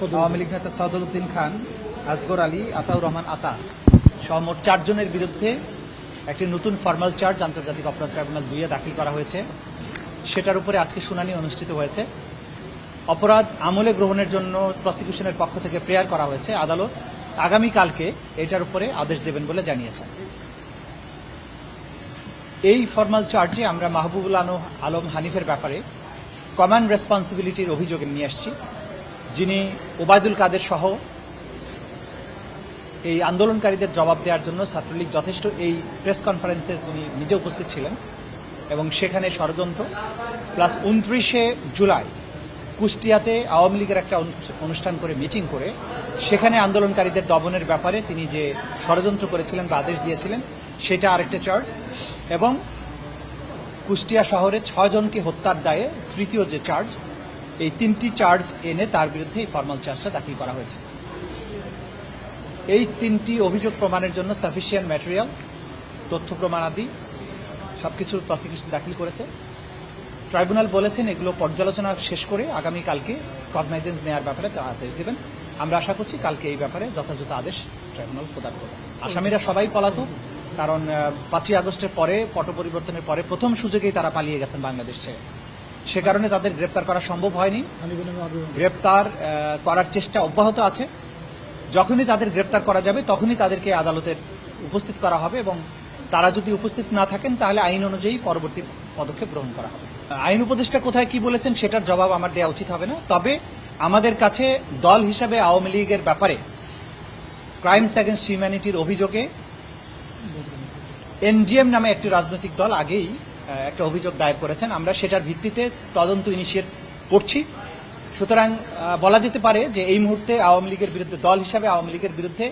আওয়ামী লীগ নেতা সাদুদ্দিন খান আসগর আলী, আতাউর রহমান আতা সহ মোট চারজনের বিরুদ্ধে একটি নতুন ফর্মাল চার্জ আন্তর্জাতিক অপরাধ ট্রাইব্যুনাল দুইয়ে দাখিল করা হয়েছে। সেটার উপরে আজকে শুনানি অনুষ্ঠিত হয়েছে। অপরাধ আমলে গ্রহণের জন্য প্রসিকিউশনের পক্ষ থেকে প্রেয়ার করা হয়েছে। আদালত আগামীকালকে এটার উপরে আদেশ দেবেন বলে জানিয়েছেন। এই ফর্মাল চার্জে আমরা মাহবুবুল আলম হানিফের ব্যাপারে কমান্ড রেসপন্সিবিলিটির অভিযোগে নিয়ে আসছি। যিনি ওবায়দুল কাদের সহ এই আন্দোলনকারীদের জবাব দেওয়ার জন্য ছাত্রলীগ যথেষ্ট এই প্রেস কনফারেন্সে তিনি নিজে উপস্থিত ছিলেন এবং সেখানে ষড়যন্ত্র। প্লাস উনত্রিশে জুলাই কুষ্টিয়াতে আওয়ামী লীগের একটা অনুষ্ঠান করে মিটিং করে সেখানে আন্দোলনকারীদের দমনের ব্যাপারে তিনি যে ষড়যন্ত্র করেছিলেন বা আদেশ দিয়েছিলেন, সেটা আরেকটা চার্জ। এবং কুষ্টিয়া শহরে ছয়জনকে হত্যার দায়ে তৃতীয় যে চার্জ এই তিনটি চার্জ এনে তার বিরুদ্ধে এই ফর্মাল চার্জটা দাখিল করা হয়েছে। এই তিনটি অভিযোগ প্রমাণের জন্য সাফিসিয়েন্ট ম্যাটেরিয়াল তথ্য প্রমাণ প্রমাণাদি সবকিছু প্রসিকিউশন দাখিল করেছে। ট্রাইব্যুনাল বলেছেন এগুলো পর্যালোচনা শেষ করে আগামীকালকে কগনাইজেন্স নেওয়ার ব্যাপারে তারা আদেশ দেবেন। আমরা আশা করছি কালকে এই ব্যাপারে যথাযথ আদেশ ট্রাইব্যুনাল প্রদান করবে। আসামিরা সবাই পলাতক, কারণ পাঁচই আগস্টের পরে, পট পরিবর্তনের পরে প্রথম সুযোগেই তারা পালিয়ে গেছেন বাংলাদেশ ছেড়ে। সে কারণে তাদের গ্রেপ্তার করা সম্ভব হয়নি। গ্রেপ্তার করার চেষ্টা অব্যাহত আছে। যখনই তাদের গ্রেপ্তার করা যাবে, তখনই তাদেরকে আদালতের উপস্থিত করা হবে এবং তারা যদি উপস্থিত না থাকেন, তাহলে আইন অনুযায়ী পরবর্তী পদক্ষেপ গ্রহণ করা হবে। আইন উপদেষ্টা কোথায় কি বলেছেন, সেটার জবাব আমার দেওয়া উচিত হবে না। তবে আমাদের কাছে দল হিসাবে আওয়ামী লীগের ব্যাপারে ক্রাইমস অ্যাগেন্স্ট হিউম্যানিটির অভিযোগে এনডিএম নামে একটি রাজনৈতিক দল আগেই একটা অভিযোগ দায়ের করেছেন। আমরা সেটার ভিত্তিতে তদন্ত ইনিশিয়েট করছি। সুতরাং বলা যেতে পারে যে এই মুহূর্তে আওয়ামী লীগের বিরুদ্ধে, দল হিসাবে আওয়ামী লীগের বিরুদ্ধে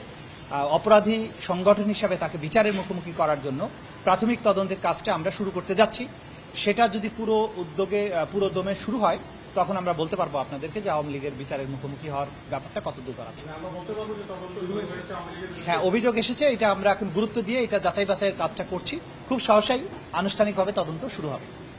অপরাধী সংগঠন হিসাবে তাকে বিচারের মুখোমুখি করার জন্য প্রাথমিক তদন্তের কাজটা আমরা শুরু করতে যাচ্ছি। সেটা যদি পুরো উদ্যোগে পুরো দমে শুরু হয় তখন আমরা বলতে পারব আপনাদেরকে যে আওয়ামী লীগের বিচারের মুখোমুখি হওয়ার ব্যাপারটা কত দূর আছে হ্যাঁ অভিযোগ এসেছে, এটা আমরা এখন গুরুত্ব দিয়ে এটা যাচাই বাছাইয়ের কাজটা করছি। খুব সহসাই আনুষ্ঠানিকভাবে তদন্ত শুরু হবে।